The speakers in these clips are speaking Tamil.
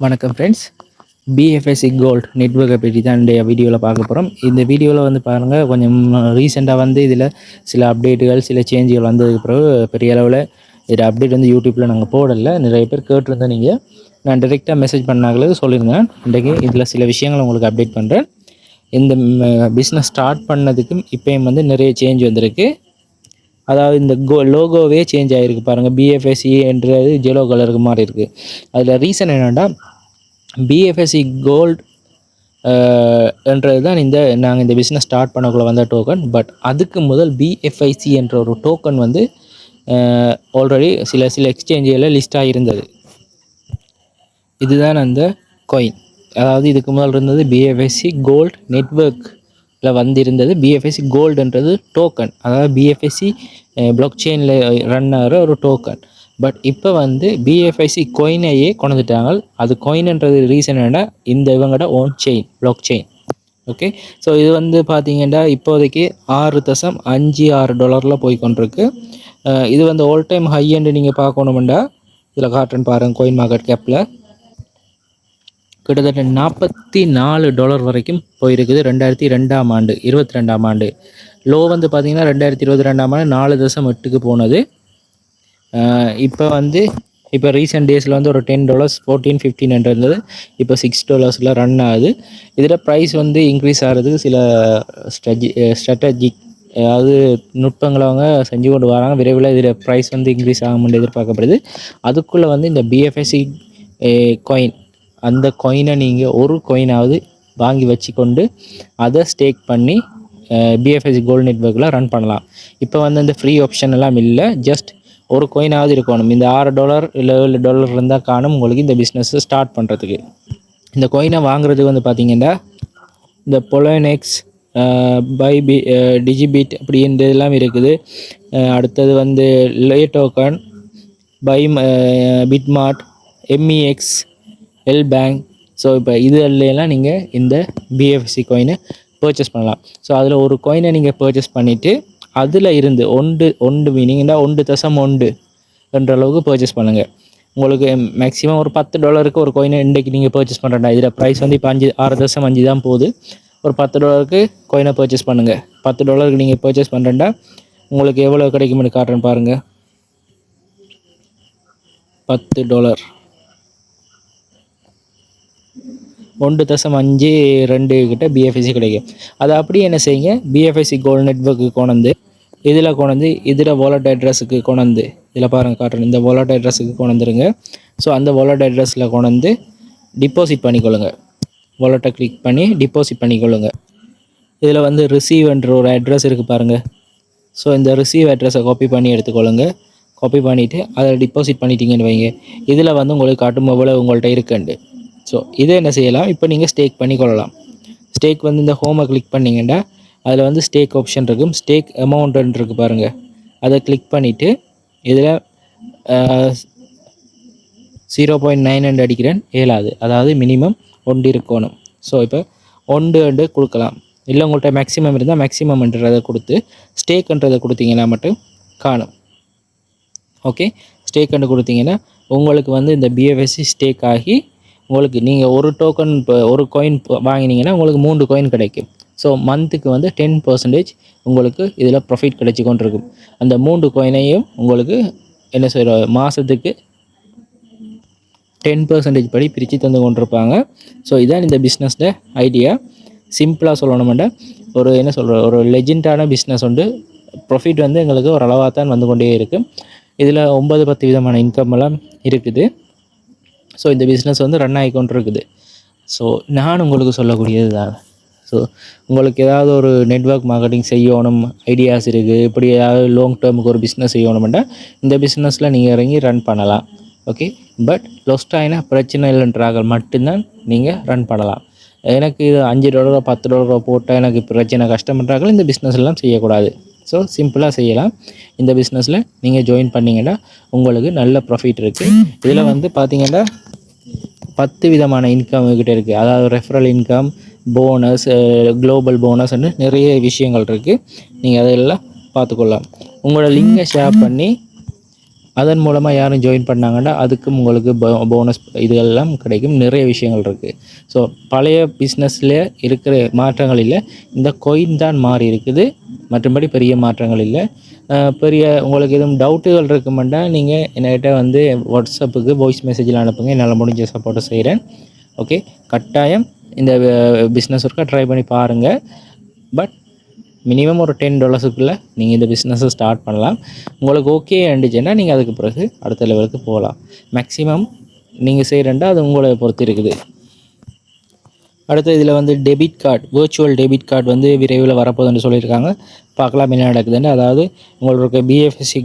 வணக்கம் ஃப்ரெண்ட்ஸ் பிஎஃப்எஸ்சி கோல்ட் நெட்ஒர்க்கை பற்றி தான் இன்றைய வீடியோவில் பார்க்க போகிறோம் இந்த வீடியோவில் வந்து பாருங்கள் கொஞ்சம் ரீசெண்டாக வந்து இதில் சில அப்டேட்டுகள் சில சேஞ்சுகள் வந்ததுக்கு பிறகு பெரிய அளவில் இதில் அப்டேட் வந்து யூடியூப்பில் நாங்கள் போடலை. நிறைய பேர் கேட்டிருந்தேன் நீங்கள் நான் டிரெக்டாக மெசேஜ் பண்ணாங்களே சொல்லியிருந்தேன் இன்றைக்கி இதில் சில விஷயங்கள் உங்களுக்கு அப்டேட் பண்ணுறேன் இந்த பிஸ்னஸ் ஸ்டார்ட் பண்ணதுக்கும் இப்போயும் வந்து நிறைய சேஞ்ச் வந்திருக்கு. அதாவது இந்த கோ லோகோவே சேஞ்ச் ஆகிருக்கு பாருங்கள் பிஎஃப்எஸ்சி என்றது ஜெலோ கலருக்கு மாதிரி இருக்குது அதில் ரீசன் என்னென்னா பிஎஃப்எஸ்சி கோல்டு என்றது தான் இந்த நாங்கள் இந்த பிஸ்னஸ் ஸ்டார்ட் பண்ணக்குள்ள வந்த டோக்கன் பட் அதுக்கு முதல் பிஎஃப்ஐசி என்ற ஒரு டோக்கன் வந்து ஆல்ரெடி சில சில எக்ஸ்சேஞ்சில் லிஸ்ட் இருந்தது இதுதான் அந்த கொயின் அதாவது இதுக்கு முதல் இருந்தது பிஎஃப்எஸ்சி கோல்டு நெட்ஒர்க் வந்திருந்தது பிஎஃப்எஸ்சி கோல்டுன்றது டோக்கன் அதாவது பிஎஃப்எஸ்சி பிளாக் செயினில் ரன் ஆகிற ஒரு டோக்கன் பட் இப்போ வந்து பிஎஃப்ஐசி கொயினையே கொண்டுட்டாங்க அது கொயின்ன்றது ரீசன் என்ன இந்த இவங்கட own chain block chain okay so இது வந்து பார்த்தீங்கன்னா இப்போதைக்கு ஆறு தசம் அஞ்சு ஆறு டாலரில் போய் கொண்டிருக்கு இது வந்து ஆல் டைம் ஹை நீங்கள் பார்க்கணுமெண்டா இதில் காட்டுறேன் பாருங்கள் கோயின் மார்க்கெட் கேப்பில் கிட்டத்தட்ட நாற்பத்தி நாலு டாலர் வரைக்கும் போயிருக்குது ரெண்டாயிரத்தி ரெண்டாம் ஆண்டு இருபத்தி ரெண்டாம் ஆண்டு. லோ வந்து பார்த்திங்கன்னா ரெண்டாயிரத்தி இருபத்தி ரெண்டாம் ஆண்டு நாலு தசம் எட்டுக்கு போனது. இப்போ வந்து இப்போ ரீசெண்ட் டேஸில் வந்து ஒரு டென் டாலர்ஸ் ஃபோர்டீன் ஃபிஃப்டீன் இருந்தது. இப்போ சிக்ஸ் டாலர்ஸில் ரன் ஆகுது. இதில் ப்ரைஸ் வந்து இன்க்ரீஸ் ஆகிறதுக்கு சில ஸ்ட்ரஜி ஸ்ட்ராட்டஜிக் அதாவது நுட்பங்களை அவங்க செஞ்சு கொண்டு வராங்க. விரைவில் இதில் ப்ரைஸ் வந்து இன்க்ரீஸ் ஆகும்னு எதிர்பார்க்கப்படுது. அதுக்குள்ளே வந்து இந்த பிஎஃப்எஸ்சி காயின் அந்த கொயினை நீங்கள் ஒரு கொயினாவது வாங்கி வச்சுக்கொண்டு அதை ஸ்டேக் பண்ணி பிஎஃப்எஸ்சி கோல்டு நெட்ஒர்க்கில் ரன் பண்ணலாம். இப்போ வந்து அந்த ஃப்ரீ ஆப்ஷன் எல்லாம் இல்லை. ஜஸ்ட் ஒரு கொயினாவது இருக்கணும். இந்த ஆறு டாலர் இல்லை ஏழு டாலர் இருந்தால் காணும் உங்களுக்கு இந்த பிஸ்னஸை ஸ்டார்ட் பண்ணுறதுக்கு இந்த கொயினை வாங்குறதுக்கு வந்து பார்த்தீங்கன்னா இந்த பொலோனெக்ஸ் பை பி டிஜிபிட் அப்படின்றதெல்லாம் இருக்குது. அடுத்தது வந்து லே token by BitMart MEX LBank so இப்போ இதுலாம் நீங்கள் இந்த பிஎஃப்சி காயினை பர்ச்சேஸ் பண்ணலாம். ஸோ அதில் ஒரு காயினை நீங்கள் பர்ச்சேஸ் பண்ணிவிட்டு அதில் இருந்து ஒன்று ஒன்று மீனிங்னா ஒன்று தசம் ஒன்று என்ற அளவுக்கு பர்ச்சேஸ் பண்ணுங்கள் உங்களுக்கு மேக்ஸிமம் ஒரு பத்து டாலருக்கு ஒரு கோயினை இன்றைக்கு நீங்கள் பர்ச்சேஸ் பண்ணுறா இதில் ப்ரைஸ் வந்து இப்போ அஞ்சு ஆறு தசம் அஞ்சு தான் போகுது. ஒரு பத்து டாலருக்கு கோயினை பர்ச்சேஸ் பண்ணுங்கள் பத்து டாலருக்கு நீங்கள் பர்ச்சேஸ் பண்ணுறேன்டா உங்களுக்கு எவ்வளோ கிடைக்கும்னு காட்டுறேன் பாருங்கள் பத்து டாலர் ஒன்று தசம் அஞ்சு ரெண்டு கிட்ட பிஎஃப்எஸ்சி கிடைக்கும். அதை அப்படியே என்ன செய்யுங்க? பிஎஃப்எஸ்சி கோல்டு நெட்ஒர்க்கு கொண்டு இதில் கொண்டு இதில் வாலட் அட்ரஸுக்கு கொண்டு இதில் பாருங்கள் காட்டுறேன். இந்த வாலட் அட்ரஸுக்கு கொண்டுருங்க ஸோ அந்த வாலட் அட்ரஸில் கொண்டு டிப்பாசிட் பண்ணிக்கொள்ளுங்க. வாலெட்டை கிளிக் பண்ணி டிப்பாசிட் பண்ணிக்கொள்ளுங்க. இதில் வந்து ரிசீவ்ன்ற ஒரு அட்ரஸ் இருக்குது பாருங்கள் ஸோ இந்த ரிசீவ் அட்ரஸை காப்பி பண்ணி எடுத்துக்கொள்ளுங்க. காப்பி பண்ணிவிட்டு அதை டிப்பாசிட் பண்ணிட்டீங்கன்னு வைங்க. இதில் வந்து உங்களுக்கு காட்டும் எவ்வளோ உங்கள்கிட்ட இருக்குண்டு ஸோ இதை என்ன செய்யலாம்? இப்போ நீங்கள் ஸ்டேக் பண்ணிக்கொள்ளலாம் ஸ்டேக் வந்து இந்த ஹோமை கிளிக் பண்ணிங்கன்னா அதில் வந்து ஸ்டேக் ஆப்ஷன் இருக்கும். ஸ்டேக் அமௌண்ட் இருக்குது பாருங்கள் அதை கிளிக் பண்ணிவிட்டு இதில் ஜீரோ பாயிண்ட் நைன் ஹண்ட் அடிக்கிறேன். ஏழாது அதாவது மினிமம் ஒன்று இருக்கணும். ஸோ இப்போ ஒன்று ரெண்டு கொடுக்கலாம். இல்லை உங்கள்கிட்ட மேக்ஸிமம் இருந்தால் மேக்ஸிமம்ன்றதை கொடுத்து ஸ்டேக்ன்றதை கொடுத்தீங்கன்னா மட்டும் காணும். ஓகே ஸ்டேக் கொடுத்தீங்கன்னா உங்களுக்கு வந்து இந்த பிஎஃப்எஸ்சி ஸ்டேக் ஆகி உங்களுக்கு நீங்கள் ஒரு டோக்கன் இப்போ ஒரு காயின் வாங்கினீங்கன்னா உங்களுக்கு மூன்று காயின் கிடைக்கும். ஸோ மந்த்துக்கு வந்து டென் பர்சன்டேஜ் உங்களுக்கு இதில் ப்ராஃபிட் கிடைச்சி கொண்டிருக்கும். அந்த மூன்று காயினையும் உங்களுக்கு என்ன சொல்கிற மாதத்துக்கு டென் பர்சன்டேஜ் படி பிரித்து தந்து கொண்டிருப்பாங்க. ஸோ இதான் இந்த பிஸ்னஸில் ஐடியா சிம்பிளாக சொல்லணுமெண்டா ஒரு என்ன சொல்கிற ஒரு லெஜெண்டான பிஸ்னஸ் உண்டு. ப்ராஃபிட் வந்து எங்களுக்கு ஒரு அளவாக தான் வந்து கொண்டே இருக்குது இதில் ஒம்பது பத்து விதமான இன்கம் எல்லாம் இருக்குது. ஸோ இந்த பிஸ்னஸ் வந்து ரன் ஆகிக்கொண்டு இருக்குது ஸோ நான் உங்களுக்கு சொல்லக்கூடியது தான் ஸோ உங்களுக்கு ஏதாவது ஒரு நெட்ஒர்க் மார்க்கெட்டிங் செய்யணும் ஐடியாஸ் இருக்குது இப்படி ஏதாவது லாங் டேர்முக்கு ஒரு பிஸ்னஸ் செய்யணுமெண்டா இந்த பிஸ்னஸில் நீங்கள் இறங்கி ரன் பண்ணலாம். ஓகே பட் லொஸ்டாயினா பிரச்சனை இல்லைன்றார்கள். மட்டும்தான் நீங்கள் ரன் பண்ணலாம். எனக்கு இது அஞ்சு டாலரோ பத்து டாலரோ போட்டால் எனக்கு பிரச்சனை கஷ்டப்படுறார்கள் இந்த பிஸ்னஸ் எல்லாம் செய்யக்கூடாது. ஸோ சிம்பிளாக செய்யலாம். இந்த பிஸ்னஸில் நீங்கள் ஜாயின் பண்ணிங்கன்னா உங்களுக்கு நல்ல ப்ராஃபிட் இருக்குது இதில் வந்து பார்த்தீங்கன்னா பத்து விதமான இன்கம் கிட்டே இருக்குது அதாவது ரெஃபரல் இன்கம் போனஸ் குளோபல் போனஸ்ன்னு நிறைய விஷயங்கள் இருக்குது நீங்கள் அதெல்லாம் பார்த்துக்கொள்ளலாம் உங்களோட லிங்கை ஷேர் பண்ணி அதன் மூலமாக யாரும் ஜாயின் பண்ணாங்கன்னா அதுக்கும் உங்களுக்கு போனஸ் இதெல்லாம் கிடைக்கும். நிறைய விஷயங்கள் இருக்குது ஸோ பழைய பிஸ்னஸில் இருக்கிற மாற்றங்களில் இந்த கொயின் தான் மாறி இருக்குது. மற்றபடி பெரிய மாற்றங்கள் இல்லை. பெரிய உங்களுக்கு எதுவும் டவுட்டுகள் இருக்குமெண்டா நீங்கள் என்கிட்ட வந்து வாட்ஸ்அப்புக்கு வாய்ஸ் மெசேஜில் அனுப்புங்க. என்னால் முடிஞ்ச சப்போர்ட்டை செய்கிறேன் ஓகே கட்டாயம் இந்த பிஸ்னஸ் ஒர்க்கை ட்ரை பண்ணி பாருங்கள் பட் மினிமம் ஒரு டென் டாலர்ஸுக்குள்ளே நீங்கள் இந்த பிஸ்னஸை ஸ்டார்ட் பண்ணலாம். உங்களுக்கு ஓகே ஆண்டுச்சுன்னா நீங்கள் அதுக்கு பிறகு அடுத்த லெவலுக்கு போகலாம். மேக்ஸிமம் நீங்கள் செய்கிறேன்டா அது உங்களை பொறுத்து இருக்குது. அடுத்து இதில் வந்து debit card virtual debit card வந்து விரைவில் வரப்போகுதுன்னு சொல்லியிருக்காங்க. பார்க்கலாம் என்ன நடக்குதுன்னு. அதாவது உங்களுக்கு பிஎஃப்எஸ்சி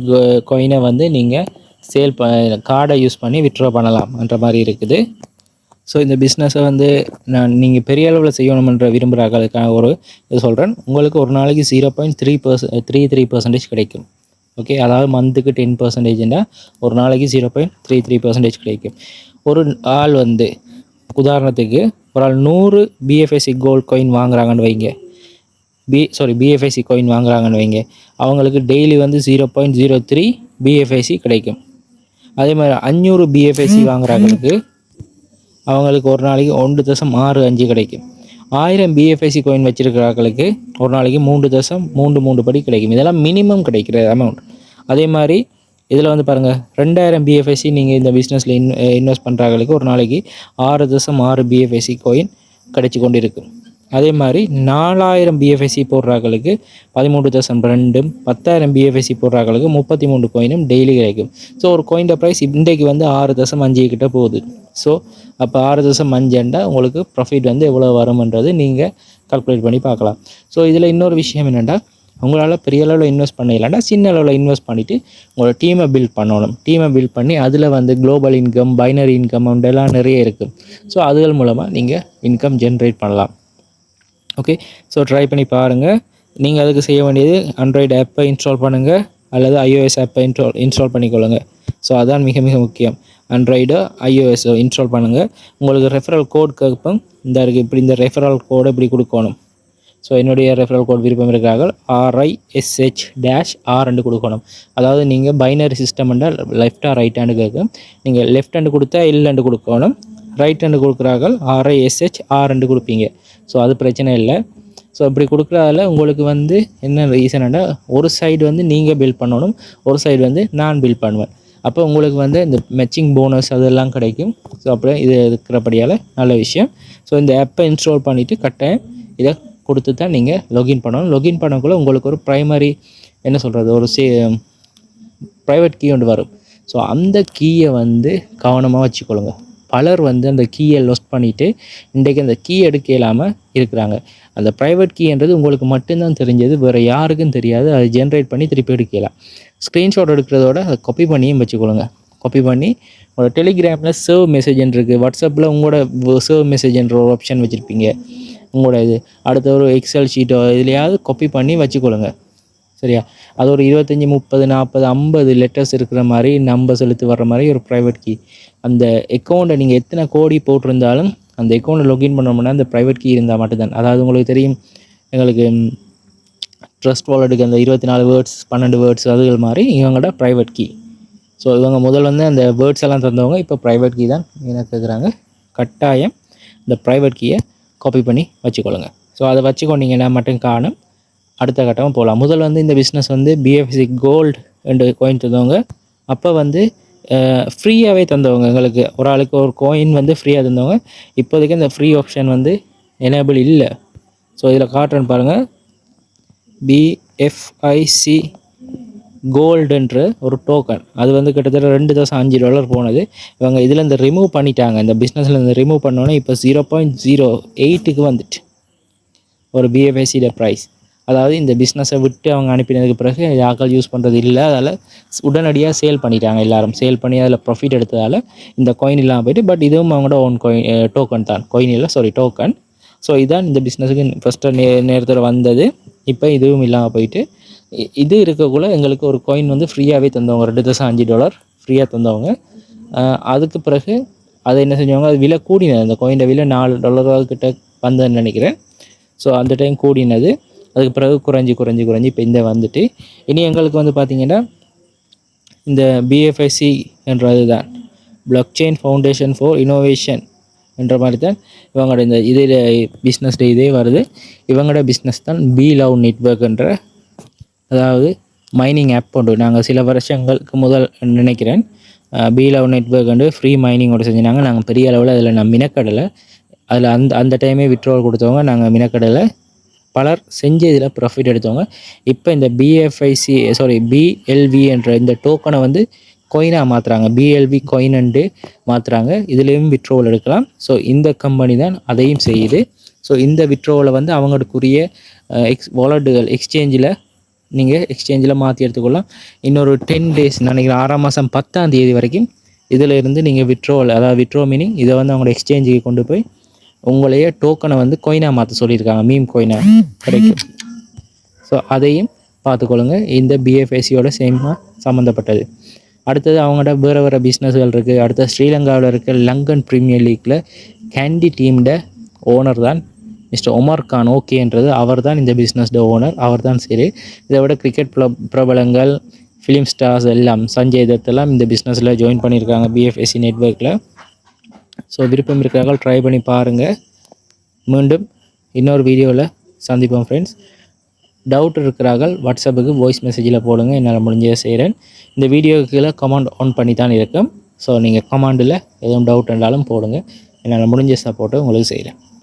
கொயினை வந்து நீங்கள் சேல் ப கார்டை யூஸ் பண்ணி விட்ரா பண்ணலாம்ன்ற மாதிரி இருக்குது. ஸோ இந்த பிஸ்னஸை வந்து நான் நீங்கள் பெரிய அளவில் செய்யணுமென்ற விரும்புகிறாங்களுக்காக ஒரு இது சொல்கிறேன் உங்களுக்கு ஒரு நாளைக்கு zero point three per three three percentage கிடைக்கும். ஓகே அதாவது மந்த்துக்கு டென் பர்சன்டேஜ்னா ஒரு நாளைக்கு zero point three three percentage கிடைக்கும். ஒரு ஆள் வந்து உதாரணத்துக்கு ஒரு ஆள் நூறு பிஎஃப்எஸ்சி கோல்ட் காயின் வாங்குறாங்கன்னு வைங்க. பி சாரி பிஎஃப்ஐசி காயின் வாங்குறாங்கன்னு வைங்க. அவங்களுக்கு டெய்லி வந்து zero point zero three BFIC கிடைக்கும். அதே மாதிரி அஞ்சூறு பிஎஃப்ஐசி வாங்குறாங்களுக்கு அவங்களுக்கு ஒரு நாளைக்கு ஒன்று தசம் ஆறு அஞ்சு கிடைக்கும். ஆயிரம் பிஎஃப்ஐசி காயின் வச்சிருக்கிறாங்களுக்கு ஒரு நாளைக்கு மூன்று தசம் மூன்று மூன்று படி கிடைக்கும். இதெல்லாம் மினிமம் கிடைக்கிற அமௌண்ட் அதே மாதிரி இதில் வந்து பாருங்கள் ரெண்டாயிரம் பிஎஃப்ஐசி நீங்கள் இந்த பிஸ்னஸில் இன் இன்வெஸ்ட் பண்ணுறாங்களுக்கு ஒரு நாளைக்கு ஆறு தசம் ஆறு பிஎஃப்ஐசி கோயின் கிடைச்சி கொண்டு இருக்கும் அதே மாதிரி நாலாயிரம் பிஎஃப்எஸ்சி போடுறாங்களுக்கு பதிமூன்று தசம் ரெண்டும் பத்தாயிரம் பிஎஃப்எஸ்சி போடுறாங்களுக்கு முப்பத்தி மூணு கோயினும் டெய்லி கிடைக்கும். ஸோ ஒரு கோயின்ட ப்ரைஸ் இன்றைக்கு வந்து ஆறு தசம் அஞ்சு கிட்ட போகுது. ஸோ அப்போ ஆறு தசம் அஞ்சுண்டா உங்களுக்கு ப்ராஃபிட் வந்து எவ்வளோ வரும்ன்றது நீங்கள் கால்குலேட் பண்ணி பார்க்கலாம். ஸோ இதில் இன்னொரு விஷயம் என்னென்னா உங்களால் பெரிய அளவில் இன்வெஸ்ட் பண்ண சின்ன அளவில் இன்வெஸ்ட் பண்ணிவிட்டு உங்களோட டீமை பில்ட் பண்ணணும். டீமை பில்ட் பண்ணி அதில் வந்து குளோபல் இன்கம் பைனரி இன்கம் அப்படிலாம் நிறைய இருக்குது ஸோ அதுகள் மூலமாக நீங்கள் இன்கம் ஜென்ரேட் பண்ணலாம். ஓகே ஸோ ட்ரை பண்ணி பாருங்கள் நீங்கள் அதுக்கு செய்ய வேண்டியது ஆண்ட்ராய்டு ஆப்பை இன்ஸ்டால் பண்ணுங்கள் அல்லது ஐஓஎஸ் ஆப்பை இன்ஸ்டால் இன்ஸ்டால் பண்ணிக்கொள்ளுங்கள் ஸோ அதான் மிக மிக முக்கியம். ஆண்ட்ராய்டோ ஐஓஎஸ் இன்ஸ்டால் பண்ணுங்கள் உங்களுக்கு ரெஃபரல் கோட் கேட்போம் இந்த இருக்குது இப்படி இந்த ரெஃபரல் கோடை இப்படி கொடுக்கணும். ஸோ என்னுடைய ரெஃபரல் கோட் விருப்பம் இருக்கிறார்கள். ஆர்ஐஎஸ்ஹெச் டேஷ் ஆர் ரெண்டு கொடுக்கணும். அதாவது நீங்கள் பைனரி சிஸ்டம் என்றால் லெஃப்டாக ரைட் ஹேண்டு கேட்கும். நீங்கள் லெஃப்ட் ஹேண்டு கொடுத்தா எல் ஹேண்டு கொடுக்கணும். ரைட் ஹேண்டு கொடுக்குறார்கள் ஆர்ஐஎஸ்ஹெச் ஆர் ரெண்டு கொடுப்பீங்க. ஸோ அது பிரச்சனை இல்லை. ஸோ இப்படி கொடுக்குறதால உங்களுக்கு வந்து என்ன ரீசன்னா ஒரு சைடு வந்து நீங்கள் பில் பண்ணணும் ஒரு சைடு வந்து நான் பில் பண்ணுவேன். அப்போ உங்களுக்கு வந்து இந்த மேட்சிங் போனஸ் அதெல்லாம் கிடைக்கும். ஸோ அப்படியே இது இருக்கிறபடியால் நல்ல விஷயம். ஸோ இந்த ஆப்பை இன்ஸ்டால் பண்ணிவிட்டு கட்டாயம் இதை கொடுத்து தான் நீங்கள் login பண்ணணும். login பண்ணக்குள்ளே உங்களுக்கு ஒரு ப்ரைமரி என்ன சொல்கிறது ஒரு சே ப்ரைவேட் கீ ஒன்று வரும். ஸோ அந்த கீயை வந்து கவனமாக வச்சுக்கொள்ளுங்க. பலர் வந்து அந்த கீயை லொஸ்ட் பண்ணிவிட்டு இன்றைக்கு அந்த கீ எடுக்க இல்லாமல் இருக்கிறாங்க. அந்த ப்ரைவேட் கீன்றது உங்களுக்கு மட்டும்தான் தெரிஞ்சது வேறு யாருக்கும் தெரியாது. அதை ஜென்ரேட் பண்ணி திருப்பி எடுக்கலாம். ஸ்க்ரீன்ஷாட் எடுக்கிறதோட அதை காப்பி பண்ணியும் வச்சுக்கொள்ளுங்க. காப்பி பண்ணி உங்களோட டெலிகிராமில் சர்வ் மெசேஜ்ன்னு இருக்குது வாட்ஸ்அப்பில் உங்களோட சர்வ் மெசேஜ்ன்ற ஒரு ஆப்ஷன் வச்சுருப்பீங்க. உங்களோட இது அடுத்த ஒரு எக்ஸல் ஷீட்டோ இதுலையாவது காப்பி பண்ணி வச்சுக்கொள்ளுங்க. சரியா? அது ஒரு இருபத்தஞ்சி முப்பது நாற்பது ஐம்பது லெட்டர்ஸ் இருக்கிற மாதிரி நம்பர் செலுத்து வர்ற மாதிரி ஒரு ப்ரைவேட் கீ அந்த அக்கௌண்ட்டை நீங்கள் எத்தனை கோடி போட்டிருந்தாலும் அந்த அக்கௌண்ட்டை லொக்இன் பண்ணோம்னா அந்த ப்ரைவேட் கீ இருந்தால் மட்டும்தான். அதாவது உங்களுக்கு தெரியும் எங்களுக்கு ட்ரஸ்ட் வாலெட்டுக்கு அந்த இருபத்தி நாலு வேர்ட்ஸ் பன்னெண்டு வேர்ட்ஸ் அதுகள் மாதிரி இவங்களோட ப்ரைவேட் கீ ஸோ இவங்க முதல் வந்து அந்த வேர்ட்ஸ் எல்லாம் தந்தவங்க இப்போ ப்ரைவேட் கீ தான் எனக்கு கேட்குறாங்க கட்டாயம் இந்த ப்ரைவேட் கீயை காப்பி பண்ணி வச்சுக்கொள்ளுங்க. ஸோ அதை வச்சுக்கொண்டீங்கன்னா மட்டும் காணும். அடுத்த கட்டமாக போகலாம் முதல் வந்து இந்த பிஸ்னஸ் வந்து பிஎஃப்சி கோல்டு ரெண்டு கோயின் தந்தவங்க. அப்போ வந்து ஃப்ரீயாகவே தந்தவங்க. எங்களுக்கு ஒரு ஆளுக்கு ஒரு கோயின் வந்து ஃப்ரீயாக தந்தவங்க. இப்போதைக்கு இந்த ஃப்ரீ ஆப்ஷன் வந்து எனேபிள் இல்லை. ஸோ இதில் காட்டுறேன்னு பாருங்கள் பிஎஃப்ஐசி கோல்டுன்ற ஒரு டோக்கன் அது வந்து கிட்டத்தட்ட ரெண்டு தசம் அஞ்சு டாலர் போனது. இவங்க இதில் இந்த ரிமூவ் பண்ணிட்டாங்க. இந்த பிஸ்னஸில் இந்த ரிமூவ் பண்ணோன்னே இப்போ ஜீரோ பாயிண்ட் ஜீரோ எயிட்டுக்கு வந்துட்டு ஒரு பிஎஃப்ஐசியோட ப்ரைஸ் அதாவது இந்த பிஸ்னஸை விட்டு அவங்க அனுப்பினதுக்கு பிறகு யாக்கள் யூஸ் பண்ணுறது இல்லை. அதால் உடனடியாக சேல் பண்ணிட்டாங்க எல்லாரும். சேல் பண்ணி அதில் ப்ராஃபிட் எடுத்ததால் இந்த கோயின் இல்லாமல் போயிட்டு பட் இதுவும் அவங்களோட ஓன் கோயின் டோக்கன் தான். கோயின் இல்லை சாரி டோக்கன் ஸோ இதான் இந்த பிஸ்னஸுக்கு ஃபஸ்ட்டு நே நேரத்தில் வந்தது. இப்போ இதுவும் இல்லாமல் போயிட்டு இது இருக்கக்குள்ள எங்களுக்கு ஒரு காயின் வந்து ஃப்ரீயாகவே தந்தவங்க ரெண்டு தசம் அஞ்சு டாலர் ஃப்ரீயாக தந்தவங்க. அதுக்கு பிறகு அதை என்ன செஞ்சவங்க அது விலை கூடினது. அந்த கோயினோட விலை நாலு டாலராக கிட்ட வந்ததுன்னு நினைக்கிறேன். ஸோ அந்த டைம் கூடினது. அதுக்கு பிறகு குறைஞ்சி குறைஞ்சி குறைஞ்சி இப்போ இந்த வந்துட்டு. இனி எங்களுக்கு வந்து பார்த்திங்கன்னா இந்த பிஎஃப்ஐசி என்றது தான் block chain foundation for innovation என்ற மாதிரி தான் இவங்களோட இந்த இதில் பிஸ்னஸ் இதே வருது. இவங்களோட பிஸ்னஸ் தான் பி லவ் நெட்ஒர்க்ன்ற அதாவது மைனிங் ஆப் ஒன்று நாங்கள் சில வருஷங்களுக்கு முதல் நினைக்கிறேன். பீலவ் நெட்ஒர்க் வந்து ஃப்ரீ மைனிங்கோடு செஞ்சினாங்க நாங்கள் பெரிய அளவில் அதில் நான் மினக்கடலை. அதில் அந்த அந்த டைமே விட்ரோல் கொடுத்தவங்க நாங்கள் மினக்கடலை. பலர் செஞ்சு இதில் ப்ராஃபிட் எடுத்தவங்க. இப்போ இந்த பிஎஃப்ஐசி சாரி பிஎல்வி என்ற இந்த டோக்கனை வந்து கொயினாக மாற்றுறாங்க பிஎல்வி கொயினண்டு மாற்றுறாங்க இதுலேயும் விட்ரோவல் எடுக்கலாம். ஸோ இந்த கம்பெனி தான் அதையும் செய்யுது. ஸோ இந்த விட்ரோவலை வந்து அவங்களுக்குரிய எக்ஸ் வாலெட்டுகள் எக்ஸ்சேஞ்சில் நீங்கள் எக்ஸ்சேஞ்சில் மாற்றி எடுத்துக்கொள்ளலாம். இன்னொரு டென் டேஸ் நினைக்கிறேன் ஆறாம் மாதம் பத்தாம் தேதி வரைக்கும் இதில் இருந்து நீங்கள் விட்ரோவல் அதாவது விட்ரோ மீனிங் இதை வந்து அவங்களோட எக்ஸ்சேஞ்சுக்கு கொண்டு போய் உங்களையே டோக்கனை வந்து கொயினாக மாற்ற சொல்லியிருக்காங்க மீம் கொயினாக கிடைக்கும். ஸோ அதையும் பார்த்துக்கொள்ளுங்க. இந்த பிஎஃப்எஸ்சியோட சேமாக சம்மந்தப்பட்டது அடுத்தது அவங்கள்ட்ட வேறு வேறு பிஸ்னஸ்கள் இருக்குது அடுத்தது ஸ்ரீலங்காவில் இருக்க லங்கன் ப்ரீமியர் லீக்கில் கேண்டி டீம்ட ஓனர் தான் மிஸ்டர் ஒமர் கான் ஓகேன்றது அவர் தான் இந்த பிஸ்னஸ்ட ஓனர் அவர் தான் சரி. இதை விட கிரிக்கெட் பிர பிரபலங்கள் ஃபிலிம் ஸ்டார்ஸ் எல்லாம் சஞ்சய் தத் எல்லாம் இந்த பிஸ்னஸில் ஜாயின் பண்ணியிருக்காங்க பிஎஃப்எஸ்சி நெட்ஒர்க்கில் ஸோ விருப்பம் இருக்கிறவர்கள் ட்ரை பண்ணி பாருங்கள் மீண்டும் இன்னொரு வீடியோவில் சந்திப்போம் ஃப்ரெண்ட்ஸ் டவுட் இருக்கிறார்கள் வாட்ஸ்அப்புக்கு வாய்ஸ் மெசேஜில் போடுங்க என்னால் முடிஞ்சதை செய்கிறேன் இந்த வீடியோவுக்கு கமாண்ட் ஆன் பண்ணி தான் இருக்கும். ஸோ நீங்கள் கமாண்டில் எதுவும் டவுட் இருந்தாலும் போடுங்க. என்னால் முடிஞ்ச சப்போர்ட்டை உங்களுக்கு செய்கிறேன்